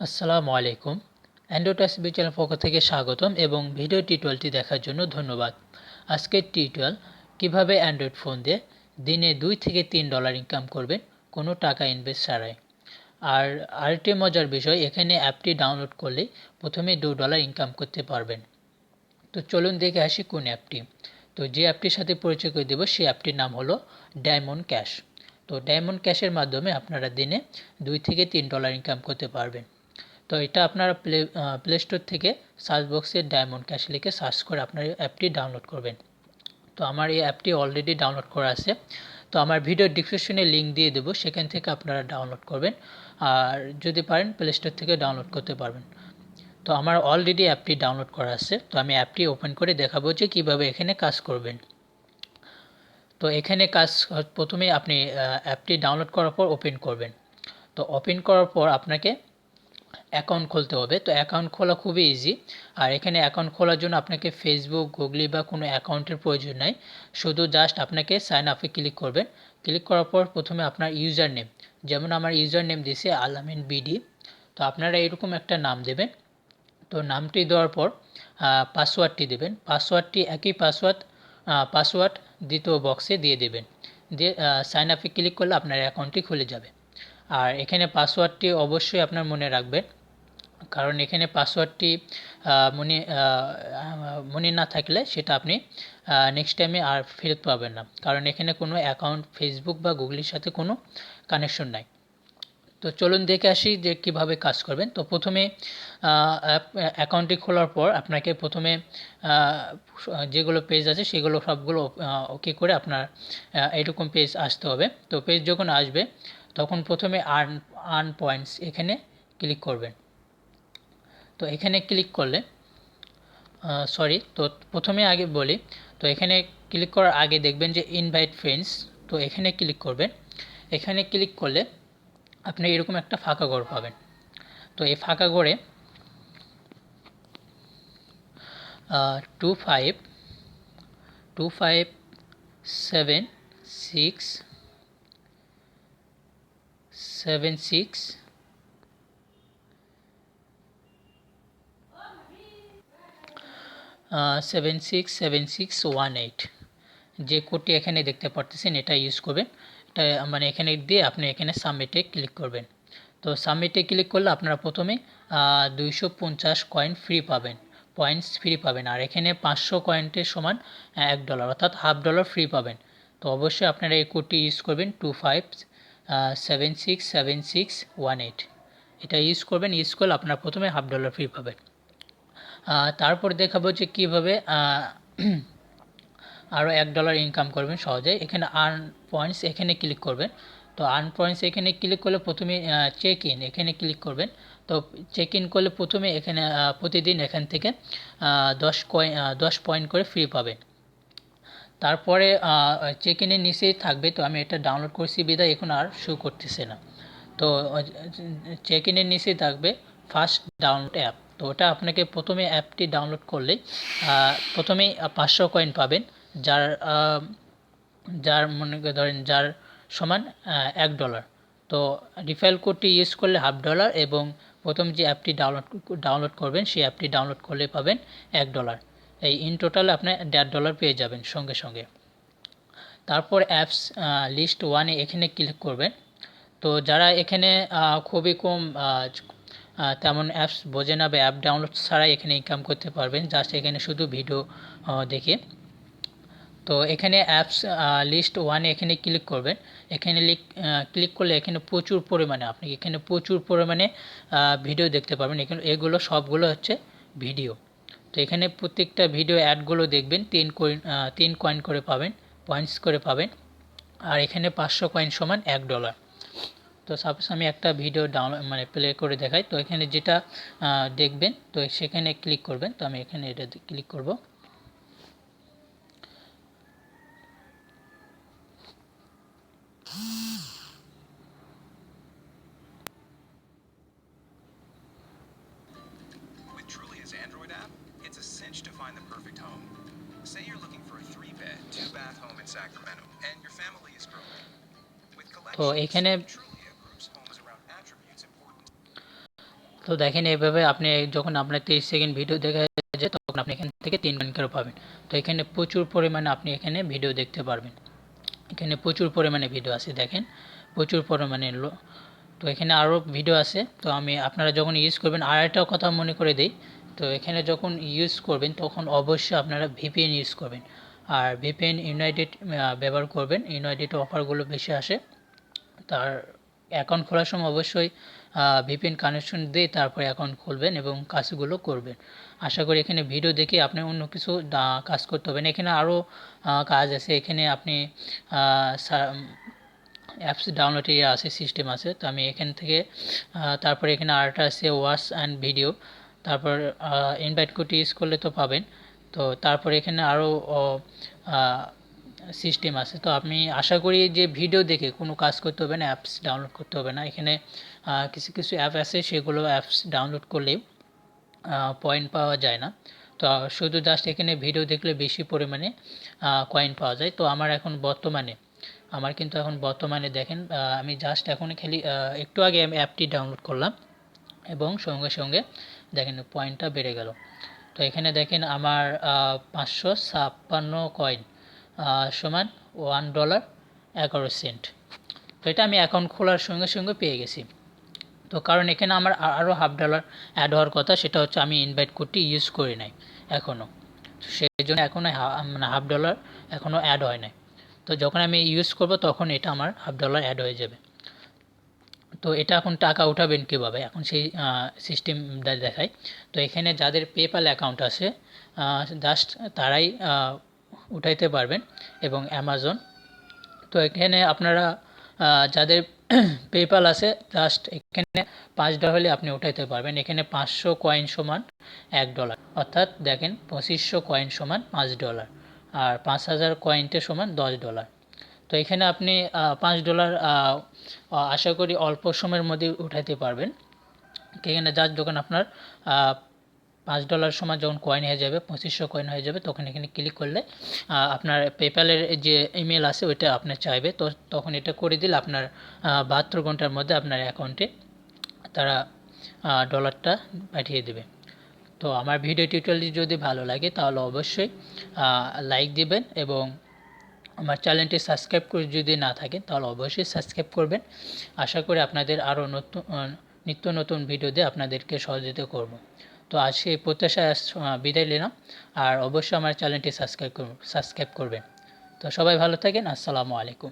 আসসালামু আলাইকুম। Android B channel পক্ষ থেকে স্বাগতম এবং ভিডিও টিউটোরিয়ালটি দেখার জন্য ধন্যবাদ। আজকের টিউটোরিয়াল, কীভাবে অ্যান্ড্রয়েড ফোন দিয়ে দিনে দুই থেকে তিন ডলার ইনকাম করবেন, কোনো টাকা ইনভেস্ট ছাড়াই। আর আরেকটি মজার বিষয়, এখানে অ্যাপটি ডাউনলোড করলে প্রথমে দু ডলার ইনকাম করতে পারবেন। তো চলুন দেখে আসি কোন অ্যাপটি। তো যে অ্যাপটির সাথে পরিচয় করে দেবো, সেই অ্যাপটির নাম হলো ডায়মন্ড ক্যাশ তো ডায়মন্ড ক্যাশের মাধ্যমে আপনারা দিনে দুই থেকে তিন ডলার ইনকাম করতে পারবেন। তো এটা আপনারা প্লে প্লে স্টোর থেকে সার্চ বক্সে ডায়মন্ড ক্যাশ লিখে সার্চ করে আপনার অ্যাপটি ডাউনলোড করবেন। তো আমার এই অ্যাপটি অলরেডি ডাউনলোড করা আছে। তো আমার ভিডিও ডিসক্রিপশনে লিঙ্ক দিয়ে দেবো, সেখান থেকে আপনারা ডাউনলোড করবেন। আর যদি পারেন প্লে স্টোর থেকে ডাউনলোড করতে পারবেন। তো আমার অলরেডি অ্যাপটি ডাউনলোড করা আছে। তো আমি অ্যাপটি ওপেন করে দেখাবো যে কীভাবে এখানে কাজ করবেন। তো এখানে কাজ প্রথমে আপনি অ্যাপটি ডাউনলোড করার পর ওপেন করবেন। তো ওপেন করার পর আপনাকে অ্যাকাউন্ট খুলতে হবে। তো অ্যাকাউন্ট খোলা খুবই ইজি আর এখানে অ্যাকাউন্ট খোলার জন্য আপনাকে ফেসবুক গুগলি বা কোনো অ্যাকাউন্টের প্রয়োজন নাই। শুধু জাস্ট আপনাকে সাইন আপে ক্লিক করবেন। ক্লিক করার পর প্রথমে আপনার ইউজার নেম যেমন আমার ইউজার নেম দিছে আলামিন বিডি তো আপনারা এরকম একটা নাম দেবেন। তো নামটি দেওয়ার পর পাসওয়ার্ডটি দেবেন। পাসওয়ার্ডটি একই পাসওয়ার্ড পাসওয়ার্ড দ্বিতীয় বক্সে দিয়ে দেবেন। দিয়ে সাইন আপে ক্লিক করলে আপনার অ্যাকাউন্টটি খুলে যাবে। আর এখানে পাসওয়ার্ডটি অবশ্যই আপনার মনে রাখবেন। কারণ এখানে পাসওয়ার্ডটি মনে মনে না থাকলে সেটা আপনি নেক্সট টাইমে আর ফেরত পাবেন না। কারণ এখানে কোনো অ্যাকাউন্ট ফেসবুক বা গুগলির সাথে কোনো কানেকশন নাই। তো চলুন দেখে আসি যে কীভাবে কাজ করবেন। তো প্রথমে অ্যাকাউন্টটি খোলার পর আপনাকে প্রথমে যেগুলো পেজ আছে সেগুলো সবগুলো ওকে করে আপনার এরকম পেজ আসতে হবে। তো পেজ যখন আসবে, তখন প্রথমে আর্ন আর্ন পয়েন্টস এখানে ক্লিক করবেন। তো এখানে ক্লিক করলে সরি তো প্রথমে আগে বলি, তো এখানে ক্লিক করার আগে দেখবেন যে ইনভাইট ফ্রেন্ডস তো এখানে ক্লিক করবেন। এখানে ক্লিক করলে আপনি এরকম একটা ফাঁকা ঘর পাবেন। তো এই ফাঁকা ঘরে two five two five seven six seven six seven six seven six one eight যে কোডটি এখানে দেখতে পারতেছেন, এটা ইউজ করবেন। এটা মানে এখানে দিয়ে আপনি এখানে সাবমিটে ক্লিক করবেন। তো সাবমিটে ক্লিক করলে আপনারা প্রথমে দুইশো পঞ্চাশ কয়েন ফ্রি পাবেন। পয়েন্টস ফ্রি পাবেন। আর এখানে পাঁচশো কয়েন্টের সমান, এক ডলার অর্থাৎ হাফ ডলার ফ্রি পাবেন। তো অবশ্যই আপনারা এই কোডটি ইউজ করবেন two five seven six seven six one eight এটা ইউজ করবেন ইউজ করলে আপনার প্রথমে হাফ ডলার ফ্রি পাবেন। তারপর দেখাবো যে কীভাবে আরও এক ডলার ইনকাম করবেন সহজে। এখানে আর্ন পয়েন্টস এখানে ক্লিক করবেন। তো আর্ন পয়েন্টস এখানে ক্লিক করলে প্রথমে চেক ইন এখানে ক্লিক করবেন। তো চেক ইন করলে প্রথমে এখানে প্রতিদিন এখান থেকে দশ কয়েন দশ পয়েন্ট করে ফ্রি পাবেন। তারপরে চেক ইনের নিচেই থাকবে, তো আমি এটা ডাউনলোড করছি, বিদায়, এখন আর শো করতেছে না। তো চেক ইনের নিচেই থাকবে ফার্স্ট ডাউনলোড অ্যাপ তো ওটা আপনাকে প্রথমে অ্যাপটি ডাউনলোড করলেই প্রথমেই পাঁচশো কয়েন পাবেন, যার যার মনে ধরেন যার সমান এক ডলার। তো রিফাইল কোডটি ইউজ করলে হাফ ডলার এবং প্রথম যে অ্যাপটি ডাউনলোড ডাউনলোড করবেন, সেই অ্যাপটি ডাউনলোড করলে পাবেন এক ডলার। এই ইন টোটাল আপনি দেড় ডলার পেয়ে যাবেন সঙ্গে সঙ্গে। তারপর অ্যাপস লিস্ট ওয়ানে এখানে ক্লিক করবেন। তো যারা এখানে খুবই কম তেমন অ্যাপস বোঝে না বা অ্যাপ ডাউনলোড ছাড়াই এখানে ইনকাম করতে পারবেন। জাস্ট এখানে শুধু ভিডিও দেখে। তো এখানে অ্যাপস লিস্ট ওয়ানে এখানে ক্লিক করবেন। এখানে ক্লিক করলে এখানে প্রচুর পরিমাণে আপনি এখানে প্রচুর পরিমাণে ভিডিও দেখতে পারবেন। এখানে এগুলো সবগুলো হচ্ছে ভিডিও তো এখানে প্রত্যেকটা ভিডিও অ্যাডগুলো দেখবেন। তিন কয়েন তিন কয়েন করে পাবেন পয়েন্টস করে পাবেন। আর এখানে পাঁচশো কয়েন সমান এক ডলার তো সাপোজ আমি একটা ভিডিও ডাউনলোড মানে প্লে করে দেখাই তো এখানে যেটা দেখবেন তো সেখানে ক্লিক করবেন তো আমি এখানে এটা ক্লিক করব। তো এখানে তো দেখেন এইভাবে আপনি যখন আপনার তিরিশ সেকেন্ড ভিডিও দেখা যায়, তখন আপনি এখান থেকে তিন করে পাবেন। তো এখানে প্রচুর পরিমাণে আপনি এখানে ভিডিও দেখতে পারবেন। এখানে প্রচুর পরিমাণে ভিডিও আছে, দেখেন। প্রচুর পরিমাণে তো এখানে আরও ভিডিও আছে। তো আমি আপনারা যখন ইউজ করবেন, আর একটা কথা মনে করে দিই, তো এখানে যখন ইউজ করবেন, তখন অবশ্যই আপনারা ভিপিএন ইউজ করবেন। আর ভিপিএন ইউনাইটেড ব্যবহার করবেন। ইউনাইটেড অফারগুলো বেশি আসে। তার অ্যাকাউন্ট খোলার সময় অবশ্যই ভিপিএন কানেকশন দিয়ে তারপরে অ্যাকাউন্ট খুলবেন এবং কাজগুলো করবেন। আশা করি এখানে ভিডিও দেখে আপনি অন্য কিছু কাজ করতে হবে না এখানে আরও কাজ আছে। এখানে আপনি অ্যাপস ডাউনলোডে আছে সিস্টেম আছে। তো আমি এখান থেকে তারপরে এখানে আরেকটা আছে ওয়াচ অ্যান্ড ভিডিও তারপর ইনভাইট কোডটি ইউজ করলে তো পাবেন। তো তারপরে এখানে আরও সিস্টেম আছে। তো আমি আশা করি যে ভিডিও দেখে কোনো কাজ করতে হবে না অ্যাপস ডাউনলোড করতে হবে না। এখানে কিছু কিছু অ্যাপ আছে, সেগুলো অ্যাপস ডাউনলোড করলে পয়েন্ট পাওয়া যায় না। তো শুধু জাস্ট এখানে ভিডিও দেখলে বেশি পরিমাণে কয়েন পাওয়া যায়। তো আমার এখন বর্তমানে, আমার কিন্তু এখন বর্তমানে দেখেন আমি জাস্ট এখন খালি একটু আগে আমি অ্যাপটি ডাউনলোড করলাম এবং সঙ্গে সঙ্গে দেখেন পয়েন্টটা বেড়ে গেল। তো এখানে দেখেন আমার পাঁচশো ছাপ্পান্ন কয়েন সমান ওয়ান ডলার এগারো সেন্ট তো এটা আমি অ্যাকাউন্ট খোলার সঙ্গে সঙ্গে পেয়ে গেছি। তো কারণ এখানে আমার আরও হাফ ডলার অ্যাড হওয়ার কথা, সেটা হচ্ছে আমি ইনভাইট কোডটি ইউজ করি নাই এখনও সেই জন্য এখনও মানে হাফ ডলার এখনও অ্যাড হয় নাই। তো যখন আমি ইউজ করব তখন এটা আমার হাফ ডলার অ্যাড হয়ে যাবে। তো এটা এখন টাকা উঠাবেন কীভাবে? এখন সেই সিস্টেম দেখায় তো এখানে যাদের পেপ্যাল অ্যাকাউন্ট আছে জাস্ট তারাই উঠাইতে পারবেন এবং অ্যামাজন তো এখানে আপনারা যাদের পেপ্যাল আছে জাস্ট এখানে পাঁচ ডলার হলে আপনি উঠাইতে পারবেন। এখানে পাঁচশো কয়েন সমান এক ডলার অর্থাৎ দেখেন, পঁচিশশো কয়েন সমান পাঁচ ডলার আর পাঁচ হাজার কয়েনটে সমান দশ ডলার তো এখানে আপনি পাঁচ ডলার আশা করি অল্প সময়ের মধ্যে উঠাইতে পারবেন। এখানে যার দোকান আপনার পাঁচ ডলার সময় যখন কয়েন হয়ে যাবে, পঁচিশশো কয়েন হয়ে যাবে, তখন এখানে ক্লিক করলে আপনার পেপ্যালের যে ইমেল আছে, ওইটা আপনার চাইবে। তো তখন এটা করে দিলে আপনার বাহাত্তর ঘণ্টার মধ্যে আপনার অ্যাকাউন্টে তারা ডলারটা পাঠিয়ে দেবে। তো আমার ভিডিও টিউটোরিয়ালটি যদি ভালো লাগে, তাহলে অবশ্যই লাইক দিবেন এবং আমার চ্যানেলটি সাবস্ক্রাইব করে যদি না থাকেন, তাহলে অবশ্যই সাবস্ক্রাইব করবেন। আশা করি আপনাদের আরও নতুন নিত্য নতুন ভিডিও দিয়ে আপনাদেরকে সহযোগিতা করব। তো আজকে এই প্রত্যাশায় বিদায় নিলাম। আর অবশ্যই আমার চ্যানেলটি সাবস্ক্রাইব করুন সাবস্ক্রাইব করবেন। তো সবাই ভালো থাকেন। আসসালামু আলাইকুম।